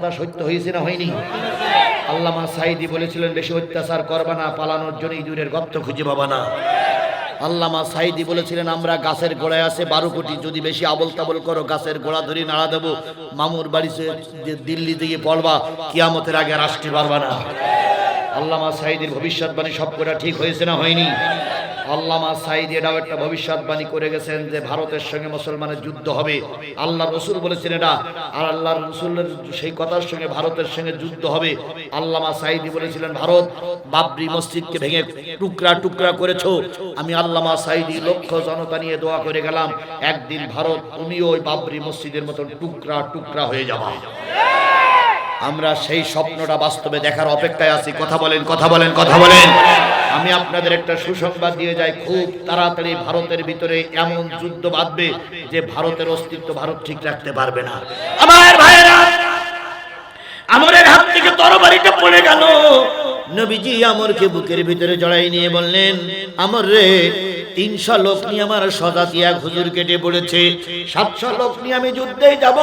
কথা সত্য হয়েছে না হয়নি? আল্লামা সাইদি বলেছিলেন, বেশি অত্যাচার করবা না, পালানোর জন্য ইঁদুরের গর্ত খুঁজে পাবা না। আল্লামা সাইদি বলেছিলেন, আমরা গাছের গোড়ায় আছে বারো কোটি, যদি বেশি আবল তাবল করো, গাছের গোড়া ধরে নাড়া দেবো। মামুর বাড়িতে যে দিল্লি দিয়ে পড়বা, কিয়ামতের আগে আর আসতে পারবা না। আল্লামা সাইদির ভবিষ্যৎবাণী সবকটা ঠিক হয়েছে না হয়নি? আল্লামা সাইদ এটাও একটা ভবিষ্যৎবাণী করে গেছেন যে ভারতের সঙ্গে মুসলমানের যুদ্ধ হবে। আল্লাহ রসুল বলেছেন এটা। আর আল্লাহ রসুলের সেই কথার সঙ্গে ভারতের সঙ্গে যুদ্ধ হবে। আল্লামা সাইদি বলেছিলেন, ভারত বাবরি মসজিদকে ভেঙে টুকরা টুকরা করেছ। আমি আল্লামা সাইদি লক্ষ জনতা নিয়ে দোয়া করে গেলাম। একদিন ভারত তুমিও ওই বাবরি মসজিদের মতন টুকরা টুকরা হয়ে যাবা। আমরা সেই স্বপ্নটা বাস্তবে দেখার অপেক্ষায় আছি। কথা বলেন কথা বলেন কথা বলেন। আমি আপনাদের একটা সুসংবাদ দিয়ে যাই। খুব তাড়াতাড়ি ভারতের ভিতরে এমন যুদ্ধ বাঁধবে যে ভারতের অস্তিত্ব ভারত ঠিক রাখতে পারবে না। আমার ভাইয়েরা, আমরের হাত থেকে তরবারিটা পড়ে গেল। নবীজি আমরকে বুকের ভিতরে জড়াই নিয়ে বললেন, আমর রে তিনশো লোক নিয়ে আমার সদা দিয়া হুজুর কেটে পড়েছে। সাতশো লোক নিয়ে আমি যুদ্ধে যাব।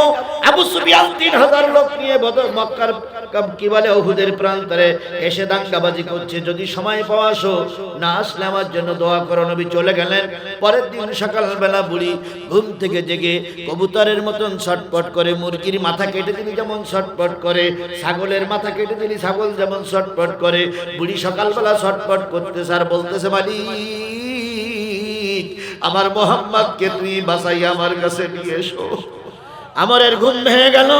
আবু সুফিয়ান তিন হাজার লোক নিয়ে বদর মক্কার কি বলে ওহুদের প্রান্তরে এসে দাঙ্গাবাজি করছে। যদি সময় পাওয়া আসো, না আসলে আমার জন্য দোয়া করো, নবী চলে গেলেন। পরের দিন সকালবেলা বুড়ি ঘুম থেকে জেগে কবুতরের মতন ছটপট করে, মুরগির মাথা কেটে দিলি যেমন ছটপট করে, ছাগলের মাথা কেটে দিলি ছাগল যেমন ছটপট করে। বুড়ি সকালবেলা ছটপট করতেছে আর বলতেছে, মালিক আমার মোহাম্মদকে তুই বাসাই আমার কাছে নিয়ে এসো। আমার এর ঘুম ভেঙে গেল।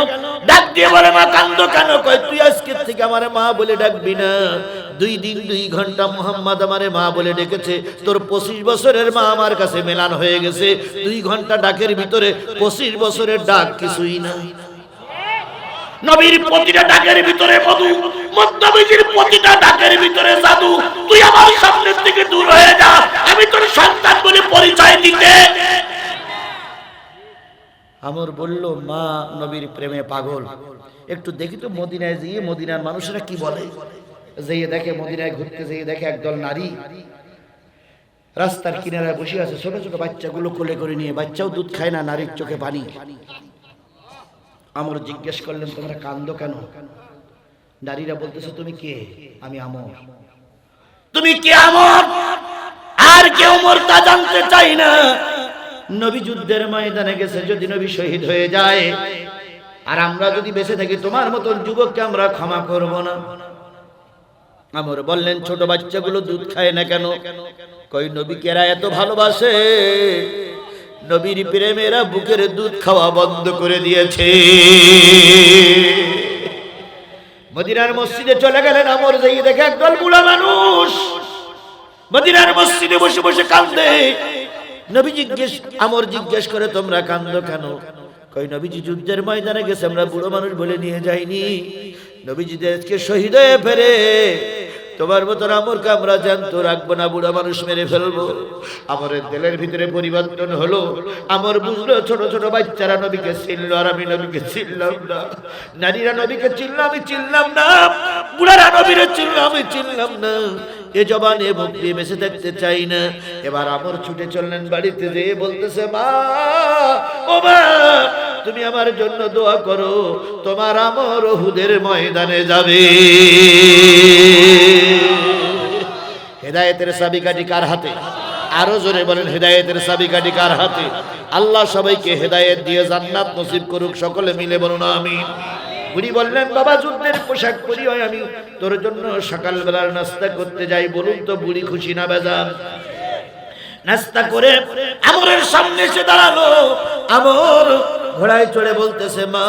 ডাক দিয়ে বলে, মা, কান্দ কেন? কয় তুই আজকে থেকে আমারে মা বলে ডাকবি না। দুই দিন দুই ঘণ্টা মোহাম্মদ আমারে মা বলে ডেকেছে। তোর পঁচিশ বছরের মা আমার কাছে মেলান হয়ে গেছে। দুই ঘণ্টা ডাকের ভিতরে পঁচিশ বছরের ডাক কিছুই না নবীর প্রতিটা ডাকের ভিতরে মধু। মধ্যবীজির প্রতিটা ডাকের ভিতরে জাদু। তুই আমার সামনের থেকে দূর হয়ে যা। আমি তোর সন্তান বলে পরিচয় দিতে। আমর বলল মা নবীর প্রেমে পাগল। একটু দেখি তো মদিনায় যেয়ে মদিনার মানুষেরা কি বলে। যেয়ে দেখে মদিনায় ঘুরতে যেয়ে দেখে একদল নারী রাস্তার কিনারায় বসে আছে। ছোট ছোট বাচ্চাগুলো কোলে করে নিয়ে বাচ্চাও দুধ খায় না নারীর চোখে পানি। আমর জিজ্ঞেস করলেন তোমরা কান্দো কেন? নারীরা বলতেছে তুমি কে? আমি আমর। তুমি কে আমর? আর কেউ মোর তা জানতে চাই না। নবী যুদ্ধের ময়দানে গেছে, যদি নবী শহীদ হয়ে যায়। আর আমরা যদি বেঁচে থাকি, তোমার মতন যুবককে আমরা ক্ষমা করব না। আমর বললেন, ছোট বাচ্চাগুলো দুধ খায় না কেন? কই, নবী কেরা এত ভালোবাসে? নবীর প্রেমেরা বুকের দুধ খাওয়া বন্ধ করে দিয়েছে। মদিনার মসজিদে চলে গেলেন আমর, যাই দেখে একদল বুড়া মানুষ মদিনার মসজিদে বসে বসে কান্দে। নবী জিজ্ঞেস, আমর জিজ্ঞেস করে, তোমরা কান্দো কেন? কই, নবীজি যুদ্ধের ময়দানে গেছে, আমরা বুড়ো মানুষ বলে নিয়ে যাইনি। নবীজি দেশকে শহীদ হয়ে ফেরে। তোমার মতন আমরকে আমরা জ্যান্ত রাখব না, বুড়া মানুষ মেরে ফেলব। আমরের দিলের ভিতরে পরিবর্তন হলো। আমর বুঝলো, ছোট ছোট বাচ্চারা নবীকে চিনল আর আমি নবীকে চিনলাম না। নারীরা নবীকে চিনল, আমি চিনলাম না। বুড়ারা নবীরে চিনল, আমি চিনলাম না। এ জবানে ভক্তি বেঁচে থাকতে চাই না। এবার আমর ছুটে চললেন বাড়িতে যেয়ে বলতেছে, মা, ও মা, তুমি আমার জন্য দোয়া করো, তোমার আমর ওহুদের ময়দানে যাবে। হেদায়েতের চাবিকাঠি কার হাতে? আরও জোরে বলেন, হেদায়েতের চাবিকাঠি কার হাতে? আল্লাহ সবাইকে হেদায়েত দিয়ে জান্নাত নসিব করুক, সকলে মিলে বলুন আমি উনি বললেন, বাবা, যুদ্ধের পোশাক পরি হয় আমি। তোর জন্য সকালবেলার নাস্তা করতে যাই, বলুন তো, বুড়ি খুশি না বেজান নাস্তা করে আমরের সামনে এসে দাঁড়াল। আমর ঘোড়ায় চড়ে বলতেছে, মা,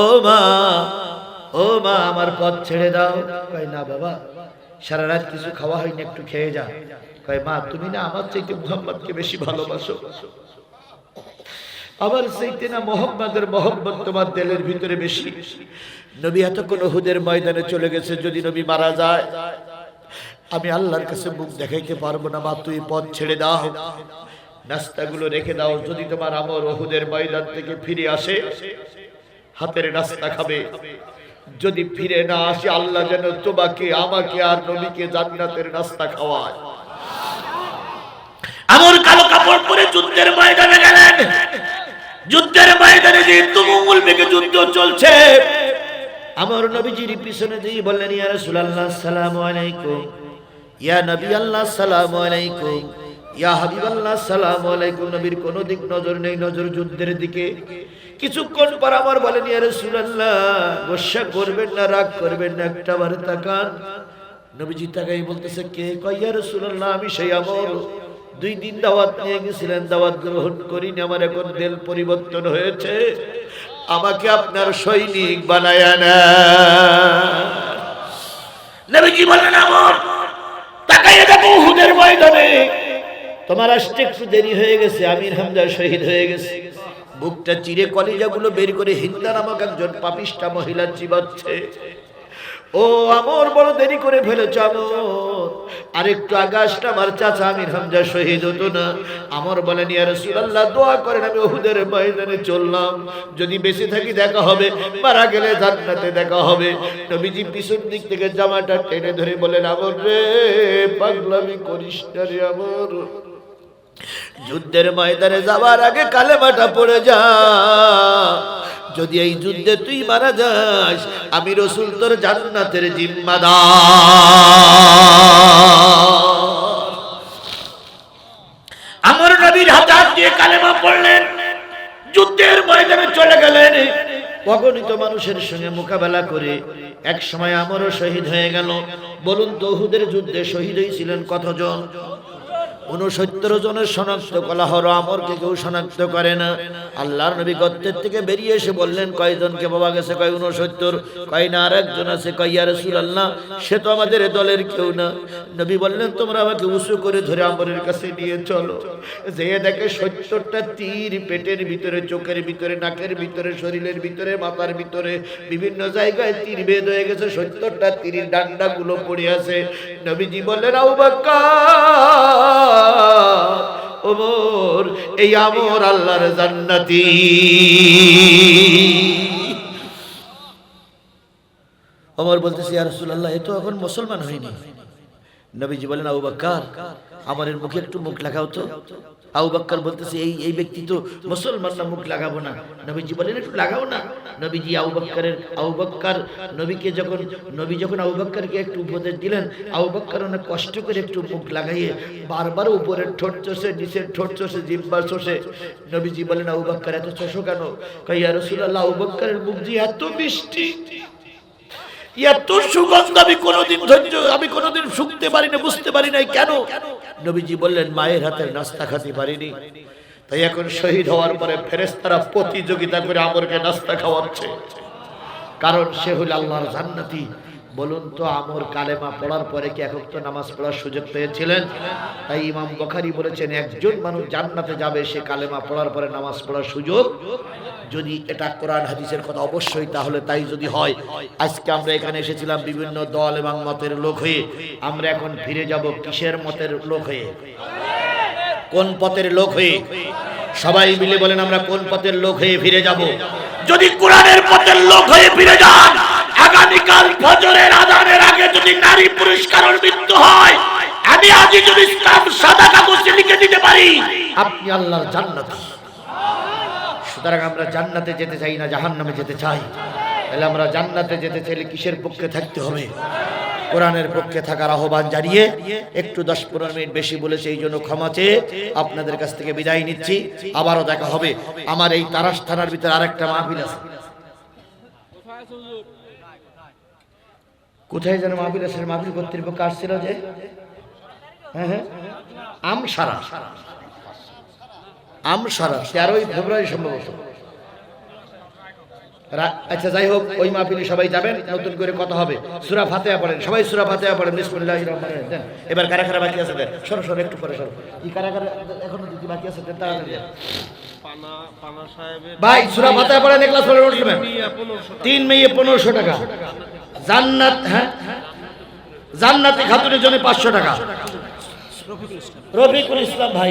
ও মা ও মা, আমার পথ ছেড়ে দাও। কয়, না বাবা, সারা রাত কিছু খাওয়া হয়নি, একটু খেয়ে যা। কয়, মা, তুমি না আমার চাইতে মুহাম্মদকে বেশি ভালোবাসো। আমার চাইতে না মোহাম্মদের মোহাম্মদ তোমার দিলের ভিতরে বেশি। নবী এতক্ষণ হুদের ময়দানে চলে গেছে, যদি নবী মারা যায়, আমি আল্লাহর কাছে মুখ দেখাইতে পারব না, মা, তুই পথ ছেড়ে দাও। নাস্তাগুলো রেখে দাও, যদি তোমার আমর ওহুদের ময়দান থেকে ফিরে আসে, হাতের নাস্তা খাবে। যদি ফিরে না আসে, আল্লাহ যেন তোমাকে, আমাকে আর নবীকে জান্নাতের নাস্তা খাওয়ায়। আমর কালো কাপড় পরে যুদ্ধের ময়দানে গেলেন। যুদ্ধের ময়দানে যে তুমুল বেগে যুদ্ধ চলছে, আমার নবীজির পিছনে দিয়ে বললেন, ইয়া রাসূলুল্লাহ আসসালামু আলাইকুম। ইয়া নবী আল্লাহ আসসালামু আলাইকুম। ইয়া হাবিবাল্লাহ আসসালামু আলাইকুম। নবীর কোনো দিক নজর নেই, নজর যুদ্ধের দিকে। কিছুক্ষণ পর আমার বলেন, ইয়া রাসূলুল্লাহ, গোসা করবেন না, রাগ করবেন না, একটা বার তাকান। নবীজি তাকাই বলতেছে, কে? কয়, ইয়া রাসূলুল্লাহ, আমি সেই আমর দুই দিন দাওয়াত নিয়ে গেছিলেন দাওয়াত গ্রহণ করিনি আমার এখন দিল পরিবর্তন হয়েছে। আমাকে আপনার সৈনিক বানায় না নবীজি বলেন আমার তাকাইয়ে দেখো উহুদের ময়দানে। তোমার আসতে একটু দেরি হয়ে গেছে আমির হামজা শহীদ হয়ে গেছে। বুকটা চিরে কলিজাগুলো বের করে হিন্দা নামক একজন পাপিষ্টা মহিলা চিবাচ্ছে। ও আমর বড় দেরি করে ফেলেছ আমর। আরেকটু আগাসটা আমার চাচা আমির হামজা শহীদ হতো না। আমর বলেন, ইয়া রাসূলুল্লাহ, দোয়া করেন, আমি ওহুদের ময়দানে চললাম। যদি বেঁচে থাকি, দেখা হবে। মারা গেলে জান্নাতে দেখা হবে। নবীজি পিছন দিক থেকে জামাটা টেনে ধরে বলেন, আমর রে, পাগলামি করিস না রে আমর। যুদ্ধের ময়দানে যাবার আগে কালেমাটা পড়ে যা। যদি এই যুদ্ধে তুই মারা যাস, আমি রসুল তোর জান্নাতের জিম্মাদার। আমার নবীর হাতে দিয়ে কালেমা পড়লেন, যুদ্ধের ময়দানে চলে গেলেন। অগণিত মানুষের সঙ্গে মোকাবেলা করে এক সময় আমারও শহীদ হয়ে গেল। বলুন তহুদের যুদ্ধে শহীদ হয়েছিলেন কতজন? উনসত্তর জনের শনাক্ত করা হলো আমরকে কেউ শনাক্ত করে না। আল্লাহর নবী গর্তের থেকে বেরিয়ে এসে বললেন, কয়জনকে বাবা গেছে? কয় উনসত্তর কয় না? আর একজন আছে? কয় রসুল আল্লাহ সে তো আমাদের দলের কেউ না। নবী বললেন, তোমরা আমাকে উঁচু করে ধরে আমরের কাছে নিয়ে চলো। যে দেখে সত্তরটা তীর পেটের ভিতরে, চোখের ভিতরে, নাকের ভিতরে, শরীরের ভিতরে, মাথার ভিতরে, বিভিন্ন জায়গায় তীর ভেদ হয়ে গেছে, সত্তরটা তীরের ডান্ডাগুলো পড়ে আছে। নবীজি বললেন আউ ওমর এই আমর আল্লাহর জান্নাতি। ওমর বলতেছে ইয়া রাসূলুল্লাহ এ তো এখন মুসলমান হয়নি। নবীজি বলেন, আবু বকর আমার এর মুখে একটু মুখ লাগাও তো। আবু বকর বলতেছে, এই এই ব্যক্তি তো মুসলমান না, মুখ লাগাবো না। নবীজি বলেন, একটু লাগাও না। নবীজি আবু বকরের আবু বকর নবীকে যখন, নবী যখন আবু বকরকে একটু উপদেশ দিলেন, আবু বকর অনেক কষ্ট করে একটু মুখ লাগাইয়ে বারবার উপরের ঠোঁট চষে নিচের ঠোঁট চষে, জিব্বা চষে, নবীজি বলেন, আবু বকর এত চষো কেন? কইয়া রাসূলুল্লাহ, আবু বকরের মুখ দিয়ে এত মিষ্টি। এত সুগন্ধ আমি কোনোদিন ধৈর্য, আমি কোনোদিন শুনতে পারি না বুঝতে পারি নাই কেন? নবীজি বললেন, মায়ের হাতের নাস্তা খাতে পারিনি। তাই এখন শহীদ হওয়ার পরে ফেরেস্তারা প্রতিযোগিতা করে আমরকে নাস্তা খাওয়াচ্ছে। কারণ সে হল আল্লাহর জান্নাতি। বলুন তো, আমর কালেমা পড়ার পরে কি একক তো নামাজ পড়ার সুযোগ পেয়েছিলেন? তাই ইমাম বখারি বলেছেন, একজন মানুষ জান্নাতে যাবে, সে কালেমা পড়ার পরে নামাজ পড়ার সুযোগ যদি এটা কোরআন হাদিসের কথা অবশ্যই, তাহলে তাই যদি হয়। আজকে আমরা এখানে এসেছিলাম বিভিন্ন দল এবং মতের লোক হয়ে। আমরা এখন ফিরে যাব কিসের মতের লোক হয়ে? কোন পথের লোক হয়ে? সবাই মিলে বলেন, আমরা কোন পথের লোক হয়ে ফিরে যাব? যদি কোরআনের পথের লোক হয়ে ফিরে যান আগামীকাল ফজরের আজানের আগে যদি নারী পুরুষ কারোর মৃত্যু হয়, আমি যদি ইসলাম সাদা কাগজে লিখে দিতে পারি, আপনি আল্লাহর জান্নাতি। সুতরাং আমরা জান্নাতে যেতে চাই না, জাহান্নামে যেতে চাই। তাহলে আমরা জান্নাতে যেতে চাইলে কিসের পক্ষে থাকতে হবে? কোরআনের পক্ষে থাকার আহ্বান জানিয়ে একটু দশ পনেরো মিনিট বেশি বলেছে এই জন্য ক্ষমা চেয়ে আপনাদের কাছ থেকে বিদায় নিচ্ছি। আবারও দেখা হবে। আমার এই তারাস থানার ভিতরে আরেকটা মাহফিল আছে। কোথায় যেন মাহফিল আছে মাহফিল কর্তৃপক্ষ আসছিল যে হ্যাঁ হ্যাঁ আমসারা আমসারা তেরোই ফেব্রুয়ারি সম্ভবত। আচ্ছা যাই হোক ওই মাহফিলে সবাই যাবেন নতুন করে কথা হবে। সুরা ফাতেহা পড়েন সবাই সুরা ফাতেহা পড়েন বিসমিল্লাহির রহমানির এবার কারা কারা বাকি আছে দেন? সরো সরো একটু পরে সরো। কি কারা কারা এখনও বাকি আছে দেন তাড়াতাড়ি ভাই সুরা ফাতেহা পড়েন একলা পড়ে উঠবেন তিন মেয়ে পনেরোশো টাকা। জান্নাত হ্যাঁ? জান্নাতি খাতুনের জন্য পাঁচশো টাকা। রফিকুল ইসলাম। ভাই